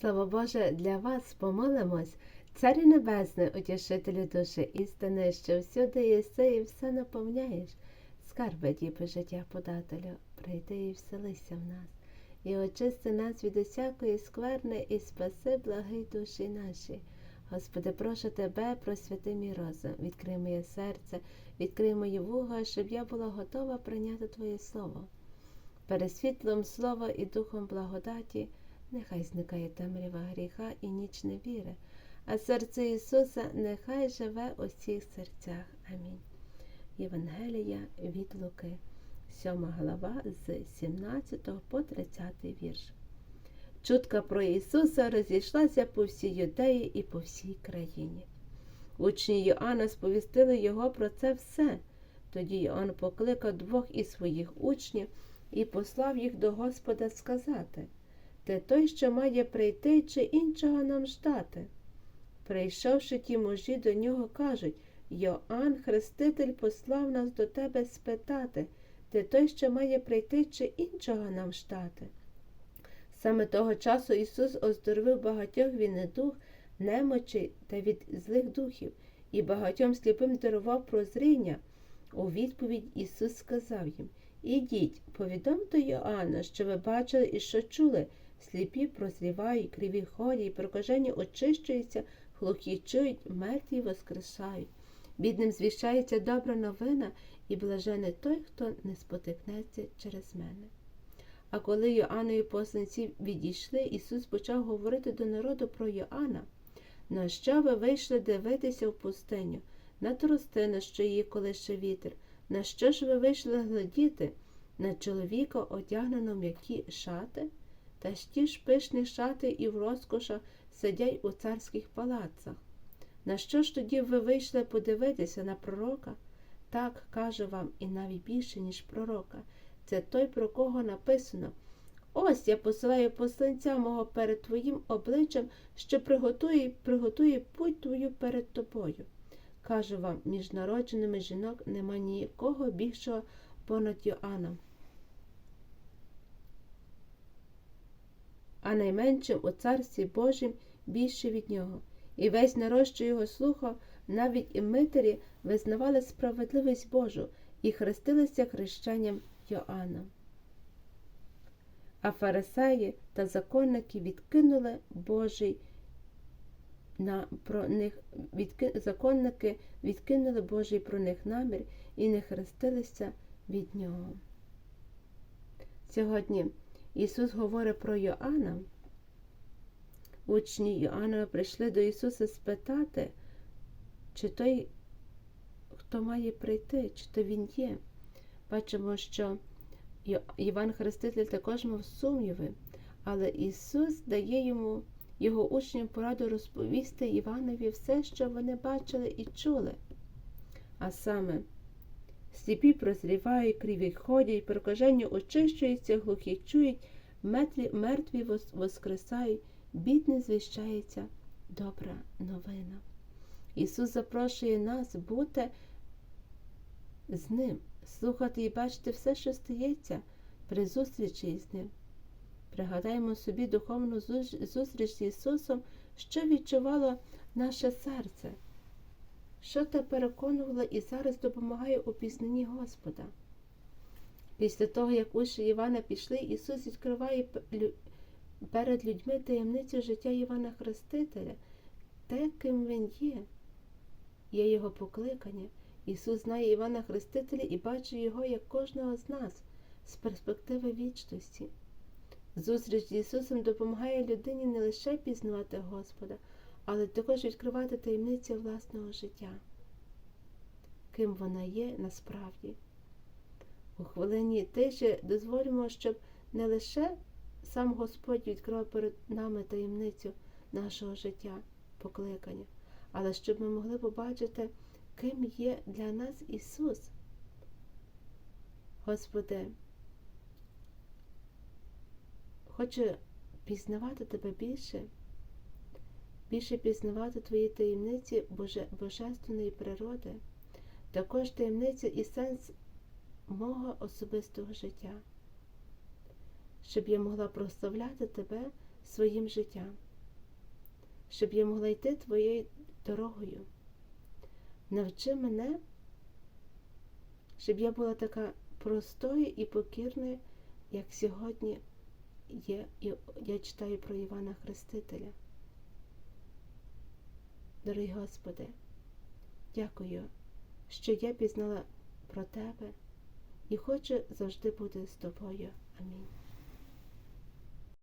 Слава Боже, для вас помолимось. Царю Небесний, утішителю душі істини, що всюди єси і все наповняєш. Скарби діби життя подателю, прийди і вселися в нас, і очисти нас від усякої скверни, і спаси благий душі наші. Господи, прошу Тебе, просвяти мій розум, відкрий моє серце, відкрий мої вуха, щоб я була готова прийняти Твоє Слово. Перед світлом слова і духом благодаті нехай зникає темрява гріха і ніч невіри, а серце Ісуса нехай живе у всіх серцях. Амінь. Євангелія від Луки, 7 глава з 17 по 30 вірш. Чутка про Ісуса розійшлася по всій юдеї і по всій країні. Учні Йоанна сповістили його про це все. Тоді Йоанн покликав двох із своїх учнів і послав їх до Господа сказати Ти той, що має прийти, чи іншого нам ждати. Прийшовши ті мужі до нього, кажуть Йоанн, Хреститель, послав нас до тебе спитати Ти той, що має прийти, чи іншого нам ждати. Саме того часу Ісус оздоровив багатьох від недух, немочі та від злих духів, і багатьом сліпим дарував прозріння. У відповідь Ісус сказав їм Ідіть, повідомте Йоанна, що ви бачили і що чули. Сліпі прозрівають, криві ходять, прокажені очищуються, глухі чують, мертві воскрешають. Бідним звіщається добра новина, і блажений той, хто не спотикнеться через мене. А коли Йоаннові посланці відійшли, Ісус почав говорити до народу про Йоанна. На що ви вийшли дивитися в пустиню, на тростину, що її колише вітер, на що ж ви вийшли глядіти? На чоловіка одягнено м'які шати, та ж пишні шати і в розкошах сидять у царських палацах. На що ж тоді ви вийшли подивитися на пророка? Так кажу вам, і навіть більше, ніж пророка. Це той, про кого написано. Ось я посилаю посланця мого перед твоїм обличчям, що приготує приготує путь твою перед тобою. Кажу вам, між народженими жінок нема нікого більшого понад Йоанном. А найменшим у царстві Божім більше від нього. І весь народ, що його слухав, навіть і митарі визнавали справедливість Божу і хрестилися хрещенням Йоанна. А фарисеї та законники відкинули Божий на про них відки, законники відкинули Божий про них намір і не хрестилися від нього. Сьогодні Ісус говорить про Йоанна. Учні Йоанна прийшли до Ісуса спитати, чи той, хто має прийти, чи то Він є. Бачимо, що Іван Хреститель також мав сумніви, але Ісус дає йому його учням пораду розповісти Іванові все, що вони бачили і чули. А саме, сліпі прозрівають, криві ходять, прокажені очищуються, глухі чують, мертві, мертві воскресають, бідний звіщається добра новина. Ісус запрошує нас бути з Ним, слухати і бачити все, що стається при зустрічі з Ним. Пригадаємо собі духовну зустріч з Ісусом, що відчувало наше серце, що те переконувало і зараз допомагає у пізнанні Господа. Після того, як учні Івана пішли, Ісус відкриває перед людьми таємницю життя Івана Хрестителя, те, ким він є, є його покликання. Ісус знає Івана Хрестителя і бачить його як кожного з нас з перспективи вічності. Зустріч з Ісусом допомагає людині не лише пізнавати Господа, але також відкривати таємниці власного життя, ким вона є насправді. У хвилині тиші дозволимо, щоб не лише сам Господь відкривав перед нами таємницю нашого життя, покликання, але щоб ми могли побачити, ким є для нас Ісус. Господи, хочу пізнавати Тебе більше, більше пізнавати Твої таємниці Боже, Божественної природи, також таємницю і сенс мого особистого життя, щоб я могла прославляти Тебе своїм життям. щоб я могла йти твоєю дорогою. Навчи мене, щоб я була така простою і покірною, як сьогодні є, я читаю про Івана Хрестителя. Дорогий Господи, дякую, що я пізнала про Тебе і хочу завжди бути з тобою. Амінь.